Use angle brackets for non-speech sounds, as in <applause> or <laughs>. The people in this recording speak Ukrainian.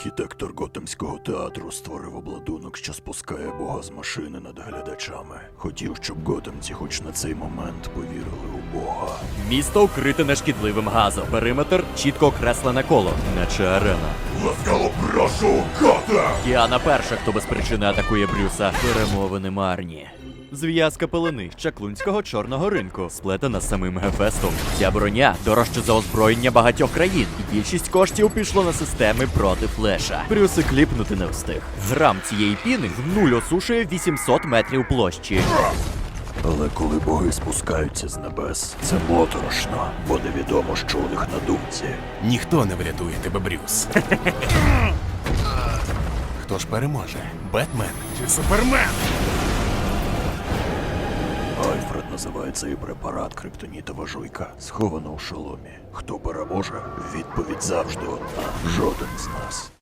Архітектор Готемського театру створив обладунок, що спускає Бога з машини над глядачами. Хотів, щоб готемці хоч на цей момент повірили у Бога. Місто вкрите нешкідливим газом. Периметр чітко окреслене коло, наче арена. Ласкаво Готем! Діана перша, хто без причини атакує Брюса. Перемовини марні. Зв'язка пелени чаклунського чорного ринку, сплетена самим Гефестом. Ця броня дорожча за озброєння багатьох країн, і більшість коштів пішло на системи проти флеша. Брюс і кліпнути не встиг. Грам цієї піни в нуль осушує 800 метрів площі. Але коли боги спускаються з небес, це моторошно, бо невідомо, що у них на думці. Ніхто не врятує тебе, Брюс. <laughs> Хто ж переможе? Бетмен чи Супермен? Альфред називає цей препарат криптонітова жуйка, схована у шоломі. Хто переможе? Відповідь завжди одна. Жоден з нас.